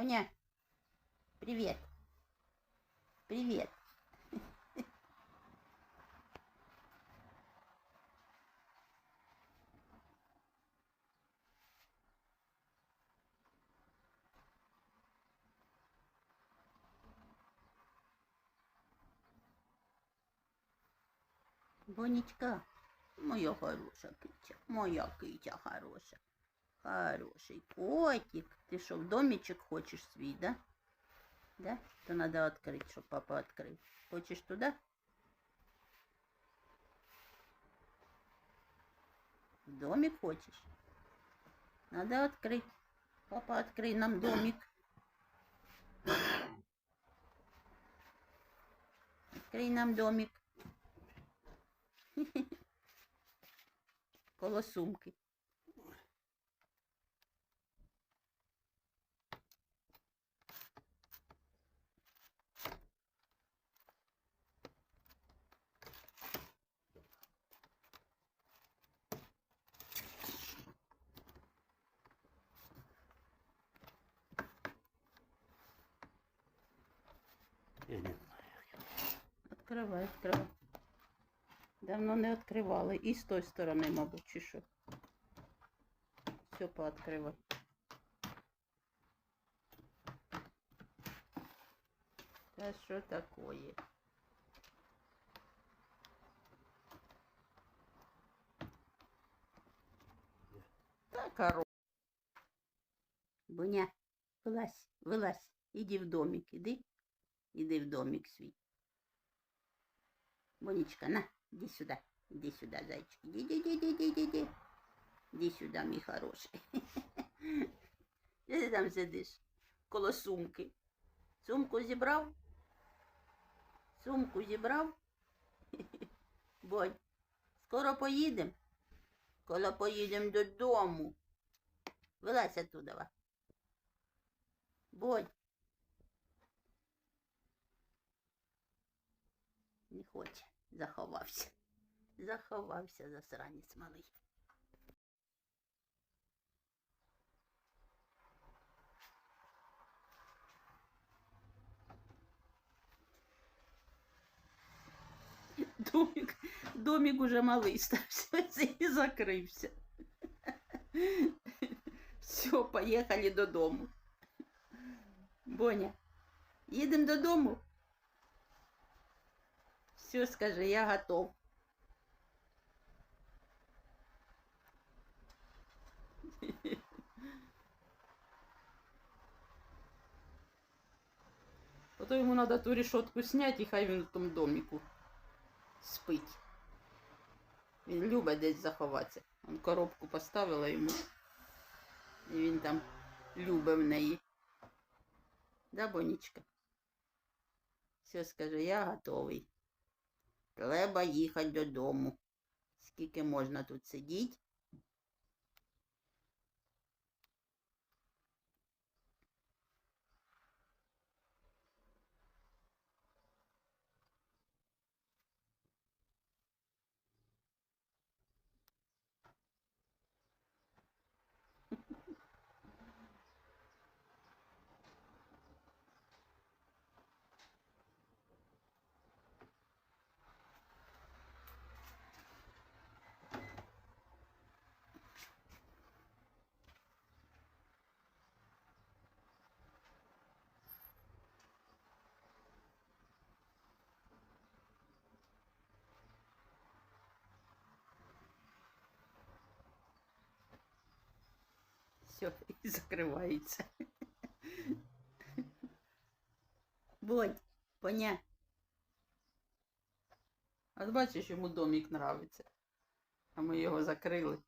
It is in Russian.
Боня, привет. Привет. Бонечка, моя хороша китя, моя китя хороша. Хороший котик. Ты что, в домичек хочешь свій, да? Да? То надо открыть, чтобы папа открыл. Хочешь туда? В домик хочешь? Надо открыть. Папа, открой нам домик. Открой нам домик. Коло сумки. Откривай, відкривай. Давно не відкривали. І з тої сторони, мабуть, чи що. Все пооткривай. Та що такое? Та коро. Буня, вилазь, вилазь, іди в домик, іди. Іди в домик свій. Бонечка, на, иди сюда. Иди сюда, зайчик. Иди, иди, иди, иди, иди, иди. Иди сюда, мій хороший. Де ти там сидиш? Коло сумки. Сумку зібрав? Сумку зібрав? Бонь, скоро поїдемо? Коли поїдемо додому. Вилазь оттуда. Бонь. Не хоче. Заховався. Заховався засранець малий. Домик, домик уже малий стався і закрився. Все, поїхали додому. Боня, їдемо додому? Все, скажи, я готов. А то ему надо ту решетку снять і хай він в тому домику спить. Він любить десь заховатися. Он коробку поставила йому. І він там любить в неї. Да, Бонечка? Все, скажи, я готовий. Треба їхати додому. Скільки можна тут сидіти? Все, і закривається. Бодь, поня. А бачиш, йому домик нравиться. А ми його закрили.